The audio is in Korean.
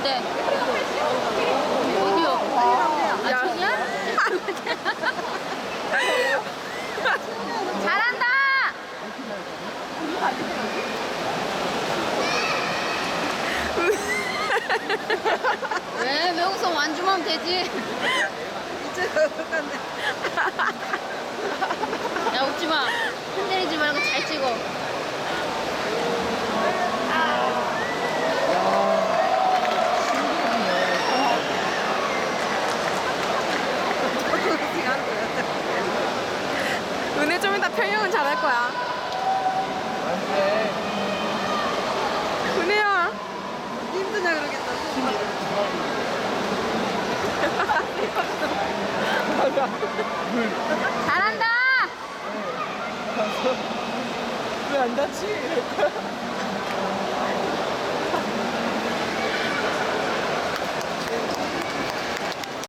건데. 어디요? 아침이야? 잘한다! 왜? 외국서 완주하면 되지. 이쪽으로 갔네. 은혜 좀 이따 평형은 잘할 거야. 은혜야. 힘드냐 그러겠다. 잘한다! 왜안 다치?